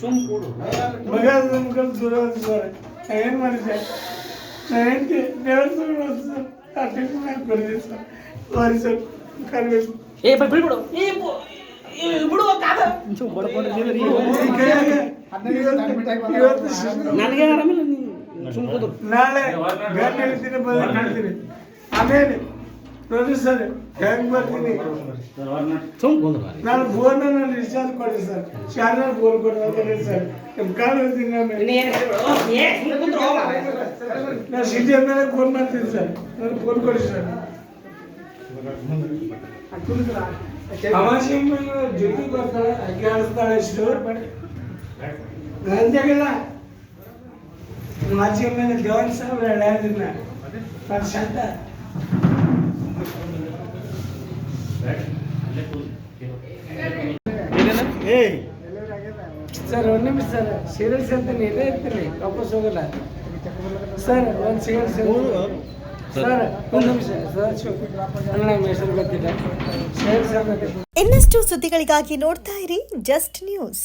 ಸುಮ್ ಕೊಡು ಮಗ ನಮ್ಗೆ ದೂರ ಸರ್. ಏನು ಮಾಡಿದ್ದೆ? ಹೆಂಡತಿ ಸರ್. ಕೊಡಿದೆ ಸರ್. ಸಾರಿ ಸರ್ ಕರ್ಬೇಕು. ಏ ಬಿಡ್ಬಿಡು ಬಿಡು ಕಾದ ನನಗೆ ಆರಾಮಿಲ್ಲ ನೀನು ಸುಮ್ ಕೂತು ನಾಳೆ ಗಂಡ ಹೇಳ್ತೀನಿ ಬಂದು ಹೇಳ್ತೀನಿ ಆಮೇಲೆ ನೋಡಿ ಸರ್ ಹೆಂಗ್ ಬರ್ತೀನಿ? ನಾನು ಫೋನ್ ನಾನು ರಿಚಾರ್ಜ್ ಕೊಡಿ ಸರ್. ಚಾನಲ್ ಫೋನ್ ಕೊಡಿ ಸರ್ ನಿಮ್ಮ ಕಾಲ್ ಹೇಳ್ತೀನಿ ನಾನು. ಸಿಟಿ ಮೇಲೆ ಫೋನ್ ಮಾಡ್ತೀನಿ ಸರ್. ನಾನು ಫೋನ್ ಕೊಡಿ ಸರ್. ಅಮಾಸಿ ಜೊತೆ ಬರ್ತಾಳೆ ಅಕ್ಕಿ ಆಡಿಸ್ತಾಳೆ ಇಷ್ಟು. ಗಂಟೆಗಿಲ್ಲ ಮಾಚಿ ಮೇಲೆ ದೇವನ್ ಸಾಹೇಬ್ರು ಹೇಳಿದ್ನ ನಾನು ಶಬ್ದ ಸರ್ ಒಂದು ನಿಮಿಷ ಸರ್. ಸೀರಿಯಲ್ಸ್ ಅಂತ ಇಲ್ಲೇ ಇರ್ತೀನಿ ವಾಪಸ್ ಹೋಗಲ್ಲ? ಸರ್ ಒಂದು ಸೀರಿಯಲ್ಸ್ ಸರ್ ಒಂದು ನಿಮಿಷ. ಸರ್ ನನ್ನ ಹೆಸರು ಗೊತ್ತಿಲ್ಲ ಸೀರಿಯಲ್ಸ್ ಇನ್ನಷ್ಟು ಸುದ್ದಿಗಳಿಗಾಗಿ ನೋಡ್ತಾ ಇರಿ ಜಸ್ಟ್ ನ್ಯೂಸ್.